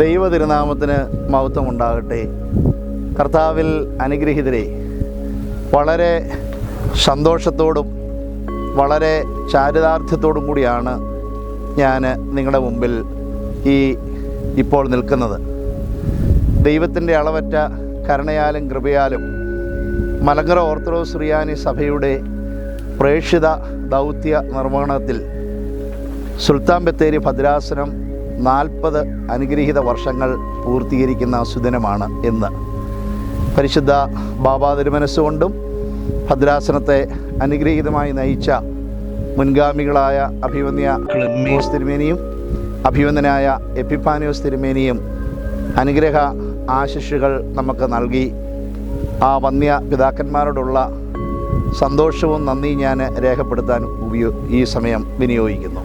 ദൈവ തിരുനാമത്തിന് മഹത്വം ഉണ്ടാകട്ടെ കർത്താവിൽ അനുഗ്രഹിതരെ വളരെ സന്തോഷത്തോടും വളരെ ചാരിതാർത്ഥ്യത്തോടും കൂടിയാണ് ഞാൻ നിങ്ങളുടെ മുമ്പിൽ ഈ ഇപ്പോൾ നിൽക്കുന്നത്. ദൈവത്തിന്റെ അളവറ്റ കരുണയാലും കൃപയാലും മലങ്കര ഓർത്തഡോക്സ് റിയാനി സഭയുടെ പ്രേക്ഷിത ദൗത്യ നിർവഹണത്തിൽ സുൽത്താൻ ബത്തേരി ഭദ്രാസനം നാൽപ്പത് അനുഗ്രഹീത വർഷങ്ങൾ പൂർത്തീകരിക്കുന്ന സുദിനമാണ് ഇന്ന്. പരിശുദ്ധ ബാബാ തിരുമനസ്സുകൊണ്ടും ഭദ്രാസനത്തെ അനുഗ്രഹീതമായി നയിച്ച മുൻഗാമികളായ അഭിവന്യ ക്ലിമ്മോസ് തിരുമേനിയും അഭിവന്ദനായ എപ്പിഫാനിയോസ് തിരുമേനിയും അനുഗ്രഹ ആശിഷുകൾ നമുക്ക് നൽകി. ആ വന്യ പിതാക്കന്മാരോടുള്ള സന്തോഷവും നന്ദി ഞാൻ രേഖപ്പെടുത്താൻ ഉപയോ ഈ സമയം വിനിയോഗിക്കുന്നു.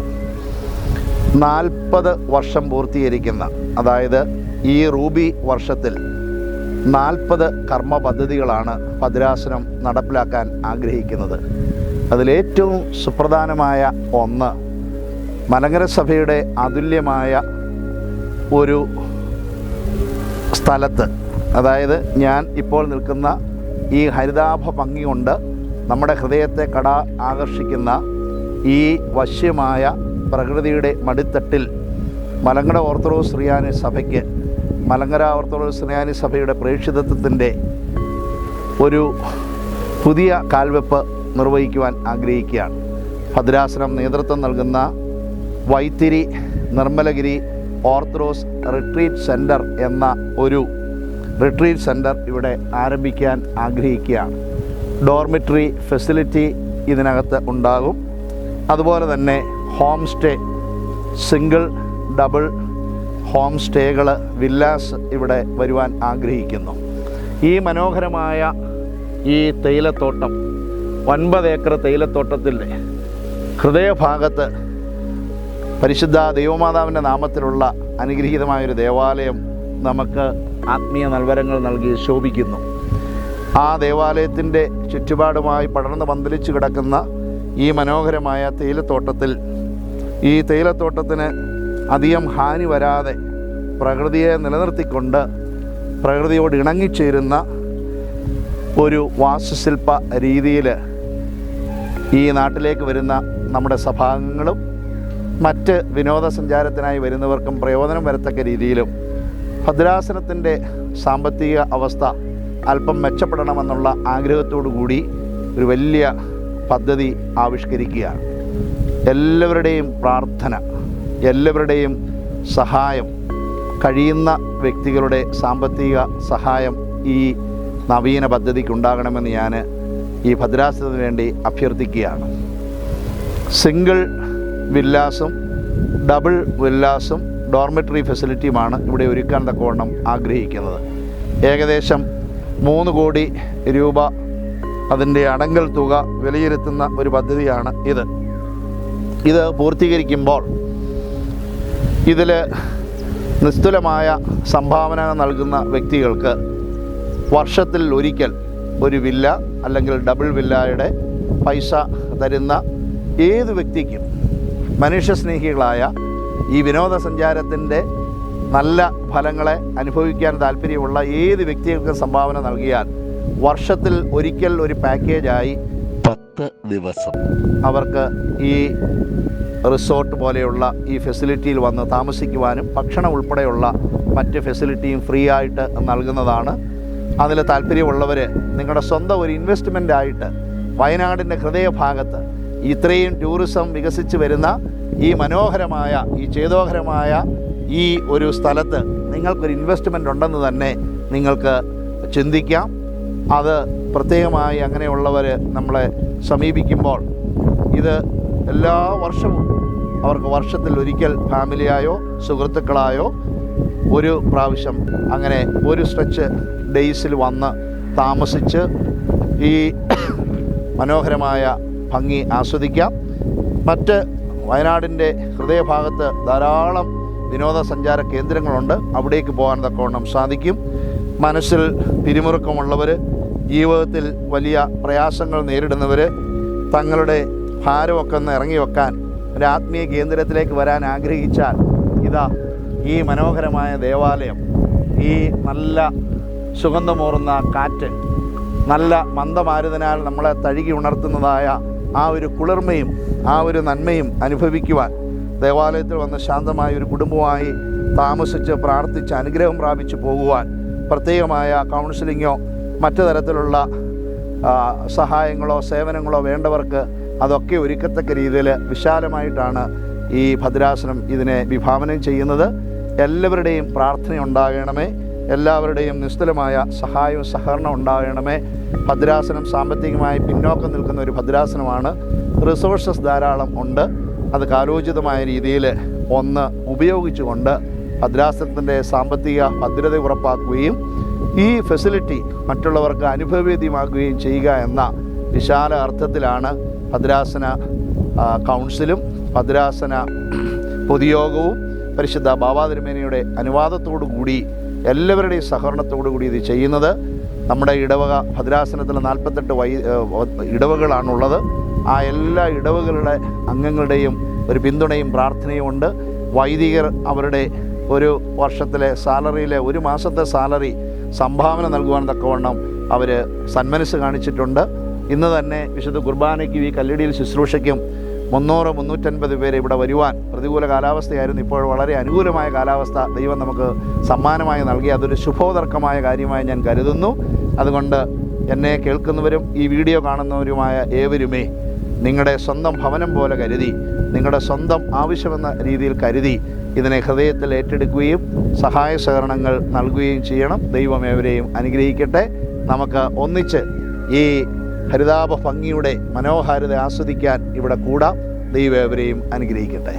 നാൽപ്പത് വർഷം പൂർത്തീകരിക്കുന്ന അതായത് ഈ റൂബി വർഷത്തിൽ നാൽപ്പത് കർമ്മ പദ്ധതികളാണ് ഭദ്രാസനം നടപ്പിലാക്കാൻ ആഗ്രഹിക്കുന്നത്. അതിലേറ്റവും സുപ്രധാനമായ ഒന്ന് മലങ്കര സഭയുടെ അതുല്യമായ ഒരു സ്ഥലത്ത് അതായത് ഞാൻ ഇപ്പോൾ നിൽക്കുന്ന ഈ ഹരിതാഭ ഭംഗി കൊണ്ട് നമ്മുടെ ഹൃദയത്തെ കട ആകർഷിക്കുന്ന ഈ വശ്യമായ പ്രകൃതിയുടെ മടിത്തട്ടിൽ മലങ്കര ഓർത്തഡോക്സ് റിയാനി സഭയ്ക്ക് മലങ്കര ഓർത്തഡോക്സ് റിയാനി സഭയുടെ പ്രേക്ഷിതത്വത്തിന്റെ ഒരു പുതിയ കാൽവെപ്പ് നിർവഹിക്കുവാൻ ആഗ്രഹിക്കുകയാണ്. ഭദ്രാസനം നേതൃത്വം നൽകുന്ന Vythiri Nirmalagiri orthodox retreat centre എന്ന ഒരു റിട്രീറ്റ് സെന്റർ ഇവിടെ ആരംഭിക്കാൻ ആഗ്രഹിക്കുകയാണ്. ഡോർമിറ്ററി ഫെസിലിറ്റി ഇതിനകത്ത് ഉണ്ടാകും. അതുപോലെ തന്നെ home stay single double home സ്റ്റേകൾ villas ഇവിടെ വരുവാൻ ആഗ്രഹിക്കുന്നു. ഈ മനോഹരമായ ഈ തേയിലത്തോട്ടം ഒൻപത് ഏക്കർ തേയിലത്തോട്ടത്തിന്റെ ഹൃദയഭാഗത്ത് പരിശുദ്ധ ദൈവമാതാവിന്റെ നാമത്തിലുള്ള അനുഗ്രഹീതമായൊരു ദേവാലയം നമുക്ക് ആത്മീയ നൽവരങ്ങൾ നൽകി ശോഭിക്കുന്നു. ആ ദേവാലയത്തിന്റെ ചുറ്റുപാടുമായി പടർന്ന് പന്തലിച്ചു കിടക്കുന്ന ഈ മനോഹരമായ തേയിലത്തോട്ടത്തിൽ ഈ തേയിലത്തോട്ടത്തിന് അധികം ഹാനി വരാതെ പ്രകൃതിയെ നിലനിർത്തിക്കൊണ്ട് പ്രകൃതിയോട് ഇണങ്ങിച്ചേരുന്ന ഒരു വാസ്തുശില്പ രീതിയിൽ ഈ നാട്ടിലേക്ക് വരുന്ന നമ്മുടെ സഭാംഗങ്ങളും മറ്റ് വിനോദസഞ്ചാരത്തിനായി വരുന്നവർക്കും പ്രയോജനം വരത്തക്ക രീതിയിലും ഭദ്രാസനത്തിന്റെ സാമ്പത്തിക അവസ്ഥ അല്പം മെച്ചപ്പെടണമെന്നുള്ള ആഗ്രഹത്തോടു കൂടി ഒരു വലിയ പദ്ധതി ആവിഷ്കരിക്കുകയാണ്. എല്ലാവരുടെയും പ്രാർത്ഥന എല്ലാവരുടെയും സഹായം കഴിയുന്ന വ്യക്തികളുടെ സാമ്പത്തിക സഹായം ഈ നവീന പദ്ധതിക്ക് ഉണ്ടാകണമെന്ന് ഞാൻ ഈ ഭദ്രാസനത്തിന് വേണ്ടി അഭ്യർത്ഥിക്കുകയാണ്. സിംഗിൾ വില്ലാസും ഡബിൾ വില്ലാസും ഡോർമെറ്ററി ഫെസിലിറ്റിയുമാണ് ഇവിടെ ഒരുക്കാൻ തക്കവണ്ണം ആഗ്രഹിക്കുന്നത്. ഏകദേശം മൂന്ന് കോടി രൂപ അതിന്റെ അടങ്കൽ തുക വിലയിരുത്തുന്ന ഒരു പദ്ധതിയാണ് ഇത്. ഇത് പൂർത്തീകരിക്കുമ്പോൾ ഇതിൽ നിസ്തുലമായ സംഭാവന നൽകുന്ന വ്യക്തികൾക്ക് വർഷത്തിൽ ഒരിക്കൽ ഒരു വില്ല അല്ലെങ്കിൽ ഡബിൾ വില്ലയുടെ പൈസ തരുന്ന ഏത് വ്യക്തിക്കും മനുഷ്യസ്നേഹികളായ ഈ വിനോദസഞ്ചാരത്തിന്റെ നല്ല ഫലങ്ങളെ അനുഭവിക്കാൻ താല്പര്യമുള്ള ഏത് വ്യക്തികൾക്കും സംഭാവന നൽകിയാൽ വർഷത്തിൽ ഒരിക്കൽ ഒരു പാക്കേജായി പത്ത് ദിവസം. അവർക്ക് ഈ റിസോർട്ട് പോലെയുള്ള ഈ ഫെസിലിറ്റിയിൽ വന്ന് താമസിക്കുവാനും ഭക്ഷണം ഉൾപ്പെടെയുള്ള മറ്റ് ഫെസിലിറ്റിയും ഫ്രീ ആയിട്ട് നൽകുന്നതാണ്. അതിൽ താല്പര്യമുള്ളവർ നിങ്ങളുടെ സ്വന്തം ഒരു ഇൻവെസ്റ്റ്മെന്റ് ആയിട്ട് വയനാടിന്റെ ഹൃദയഭാഗത്ത് ഇത്രയും ടൂറിസം വികസിച്ച് വരുന്ന ഈ മനോഹരമായ ഈ ചേതോഹരമായ ഈ ഒരു സ്ഥലത്ത് നിങ്ങൾക്കൊരു ഇൻവെസ്റ്റ്മെന്റ് ഉണ്ടെന്ന് തന്നെ നിങ്ങൾക്ക് ചിന്തിക്കാം. അത് പ്രത്യേകമായി അങ്ങനെയുള്ളവർ നമ്മളെ സമീപിക്കുമ്പോൾ ഇത് എല്ലാ വർഷവും അവർക്ക് വർഷത്തിൽ ഒരിക്കൽ ഫാമിലിയായോ സുഹൃത്തുക്കളായോ ഒരു പ്രാവശ്യം അങ്ങനെ ഒരു സ്ട്രെച്ച് ഡേയ്സിൽ വന്ന് താമസിച്ച് ഈ മനോഹരമായ ഭംഗി ആസ്വദിക്കാം. മറ്റ് വയനാടിന്റെ ഹൃദയഭാഗത്ത് ധാരാളം വിനോദസഞ്ചാര കേന്ദ്രങ്ങളുണ്ട്. അവിടേക്ക് പോകാൻ തക്കവണ്ണം സാധിക്കും. മനസ്സിൽ പിരിമുറുക്കമുള്ളവർ ജീവിതത്തിൽ വലിയ പ്രയാസങ്ങൾ നേരിടുന്നവർ തങ്ങളുടെ ഭാരമൊക്കെ ഒന്ന് ഇറങ്ങി വെക്കാൻ ഒരു ആത്മീയ കേന്ദ്രത്തിലേക്ക് വരാൻ ആഗ്രഹിച്ചാൽ ഇതാ ഈ മനോഹരമായ ദേവാലയം. ഈ നല്ല സുഗന്ധമൂറുന്ന കാറ്റ് നല്ല മന്ദമാരുതനാൽ നമ്മളെ തഴുകി ഉണർത്തുന്നതായ ആ ഒരു കുളിർമയും ആ ഒരു നന്മയും അനുഭവിക്കുവാൻ ദേവാലയത്തിൽ വന്ന് ശാന്തമായ ഒരു കുടുംബമായി താമസിച്ച് പ്രാർത്ഥിച്ച് അനുഗ്രഹം പ്രാപിച്ചു പോകുവാൻ പ്രത്യേകമായ കൗൺസിലിങ്ങോ മറ്റു തരത്തിലുള്ള സഹായങ്ങളോ സേവനങ്ങളോ വേണ്ടവർക്ക് അതൊക്കെ ഒരുക്കത്തക്ക രീതിയിൽ വിശാലമായിട്ടാണ് ഈ ഭദ്രാസനം ഇതിനെ വിഭാവനം ചെയ്യുന്നത്. എല്ലാവരുടെയും പ്രാർത്ഥന ഉണ്ടാകണമേ. എല്ലാവരുടെയും നിസ്തുലമായ സഹായവും സഹകരണം ഉണ്ടാകണമേ. ഭദ്രാസനം സാമ്പത്തികമായി പിന്നോക്കം നിൽക്കുന്ന ഒരു ഭദ്രാസനമാണ്. റിസോഴ്സസ് ധാരാളം ഉണ്ട്. അത് കാലോചിതമായ രീതിയിൽ ഒന്ന് ഉപയോഗിച്ചുകൊണ്ട് ഭദ്രാസനത്തിന്റെ സാമ്പത്തിക ഭദ്രത ഉറപ്പാക്കുകയും ഈ ഫെസിലിറ്റി മറ്റുള്ളവർക്ക് അനുഭവവേദ്യമാക്കുകയും ചെയ്യുക എന്ന വിശാല അർത്ഥത്തിലാണ് ഭദ്രാസന കൗൺസിലും ഭദ്രാസന പൊതുയോഗവും പരിശുദ്ധ ബാബാ തിരുമേനയുടെ അനുവാദത്തോടു കൂടി എല്ലാവരുടെയും സഹകരണത്തോടു കൂടി ഇത് ചെയ്യുന്നത്. നമ്മുടെ ഇടവക ഭദ്രാസനത്തിൽ നാൽപ്പത്തെട്ട് വൈ ഇടവകളാണുള്ളത്. ആ എല്ലാ ഇടവകളുടെ അംഗങ്ങളുടെയും ഒരു പിന്തുണയും പ്രാർത്ഥനയും ഉണ്ട്. വൈദികർ അവരുടെ ഒരു വർഷത്തിലെ സാലറിയിലെ ഒരു മാസത്തെ സാലറി സംഭാവന നൽകുവാൻ തക്കവണ്ണം അവർ സന്മനസ് കാണിച്ചിട്ടുണ്ട്. ഇന്ന് തന്നെ വിശുദ്ധ കുർബാനയ്ക്കും ഈ കല്ലടിയിൽ ശുശ്രൂഷയ്ക്കും മുന്നൂറ് മുന്നൂറ്റൻപത് പേര് ഇവിടെ വരുവാൻ പ്രതികൂല കാലാവസ്ഥയായിരുന്നു. ഇപ്പോൾ വളരെ അനുകൂലമായ കാലാവസ്ഥ ദൈവം നമുക്ക് സമ്മാനമായി നൽകി. അതൊരു ശുഭോതർക്കമായ കാര്യമായി ഞാൻ കരുതുന്നു. അതുകൊണ്ട് എന്നെ കേൾക്കുന്നവരും ഈ വീഡിയോ കാണുന്നവരുമായ ഏവരുമേ നിങ്ങളുടെ സ്വന്തം ഭവനം പോലെ കരുതി നിങ്ങളുടെ സ്വന്തം ആവശ്യമെന്ന രീതിയിൽ കരുതി ഇതിനെ ഹൃദയത്തിൽ ഏറ്റെടുക്കുകയും സഹായ സഹകരണങ്ങൾ നൽകുകയും ചെയ്യണം. ദൈവം എവരെയും അനുഗ്രഹിക്കട്ടെ. നമുക്ക് ഒന്നിച്ച് ഈ ഹരിതാപ ഭംഗിയുടെ മനോഹാരിത ആസ്വദിക്കാൻ ഇവിടെ കൂടാം. ദൈവം എവരെയും അനുഗ്രഹിക്കട്ടെ.